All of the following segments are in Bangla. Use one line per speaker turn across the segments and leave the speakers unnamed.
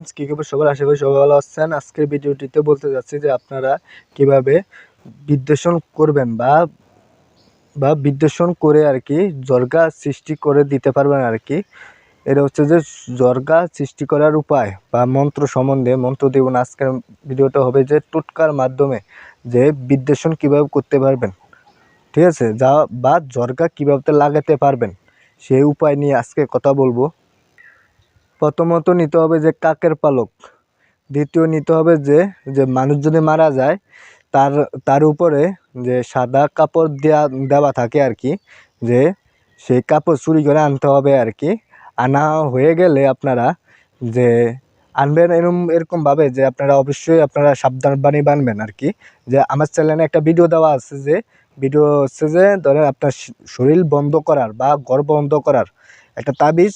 কি খবর সবার আশা করি সবাই ভালো আছেন? আজকের ভিডিওটিতে বলতে যাচ্ছি যে আপনারা কীভাবে বিদ্বেষণ করবেন বা বা বিদ্বেষণ করে আর কি জর্গা সৃষ্টি করে দিতে পারবেন আর কি। এটা হচ্ছে যে জর্গা সৃষ্টি করার উপায় বা মন্ত্র সম্বন্ধে মন্ত্র দেবেন আজকের ভিডিওটা হবে যে টোটকার মাধ্যমে যে বিদ্বেষণ কীভাবে করতে পারবেন। ঠিক আছে? যা বা জর্গা কীভাবে লাগাতে পারবেন, সেই উপায় নিয়ে আজকে কথা বলব। প্রথমত নিতে হবে যে কাকের পালক। দ্বিতীয় নিতে হবে যে যে মানুষ যদি মারা যায়, তার তার উপরে যে সাদা কাপড় দেওয়া দেওয়া থাকে আর কি, যে সেই কাপড় চুরি করে আনতে হবে আর কি। আনা হয়ে গেলে আপনারা যে আনবেন এরকম এরকমভাবে যে আপনারা অবশ্যই আপনারা সাবধানবাণী বানবেন আর কি। যে আমার চ্যানেলে একটা ভিডিও দেওয়া আছে যে, ভিডিও হচ্ছে যে ধরেন আপনার শরীর বন্ধ করার বা ঘর বন্ধ করার একটা তাবিজ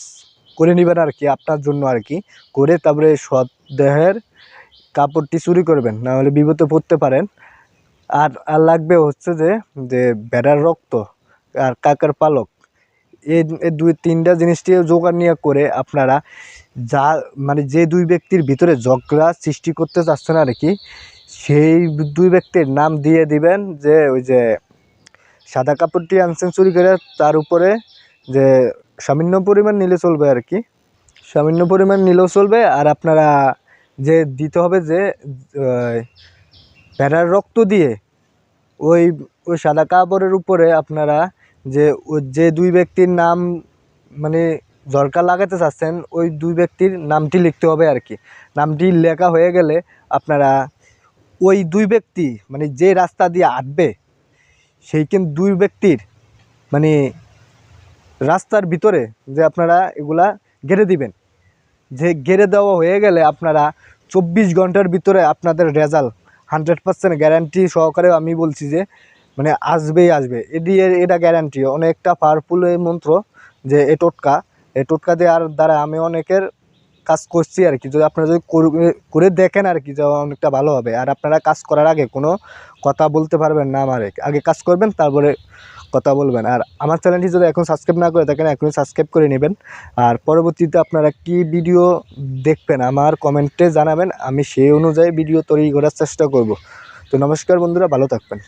করে নেবেন আর কি, আপনার জন্য আর কি। করে তারপরে দেহের কাপড়টি চুরি করবেন, না নাহলে বিপদে পড়তে পারেন। আর আর লাগবে হচ্ছে যে যে ভেড়ার রক্ত আর কাকার পালক। এই দুই, তিনটা জিনিসটি জোগাড় নিয়ে করে আপনারা যা মানে যে দুই ব্যক্তির ভিতরে ঝগড়া সৃষ্টি করতে চাচ্ছেন আর কি, সেই দুই ব্যক্তির নাম দিয়ে দিবেন যে, ওই যে সাদা কাপড়টি আনছেন চুরি করে, তার উপরে যে সামান্য পরিমাণ নিলে চলবে আর কি। সামান্য পরিমাণ নিলেও চলবে আর আপনারা যে দিতে হবে যে ভেড়ার রক্ত দিয়ে ওই ওই সাদা কাপড়ের উপরে আপনারা যে যে দুই ব্যক্তির নাম মানে ঝরকা লাগাতে চাচ্ছেন, ওই দুই ব্যক্তির নামটি লিখতে হবে আর কি। নামটি লেখা হয়ে গেলে আপনারা ওই দুই ব্যক্তি মানে যে রাস্তা দিয়ে আঁটবে সেই কিন্তু দুই ব্যক্তির মানে রাস্তার ভিতরে যে আপনারা এগুলা গেড়ে দিবেন। যে গেড়ে দেওয়া হয়ে গেলে আপনারা চব্বিশ ঘণ্টার ভিতরে আপনাদের রেজাল্ট হান্ড্রেড পার্সেন্ট গ্যারান্টি সহকারে আমি বলছি যে মানে আসবেই আসবে। এটি এটা গ্যারান্টি। অনেকটা পাওয়ারফুল এই মন্ত্র যে এ টোটকা। এই টোটকা দেওয়ার দ্বারা আমি অনেকের কাজ করছি আর কি। যদি আপনারা যদি করে দেখেন আর কি যে অনেকটা ভালো হবে। আর আপনারা কাজ করার আগে কোনো কথা বলতে পারবেন না আমার। আগে কাজ করবেন, তারপরে কথা বলবেন। আর আমার চ্যানেলটি যদি এখন সাবস্ক্রাইব না করে থাকেন, এখনই সাবস্ক্রাইব করে নেবেন। আর পরবর্তীতে আপনারা কি ভিডিও দেখবেন, আমার কমেন্টে জানাবেন। আমি সেই অনুযায়ী ভিডিও তৈরি করার চেষ্টা করব। তো নমস্কার বন্ধুরা, ভালো থাকবেন।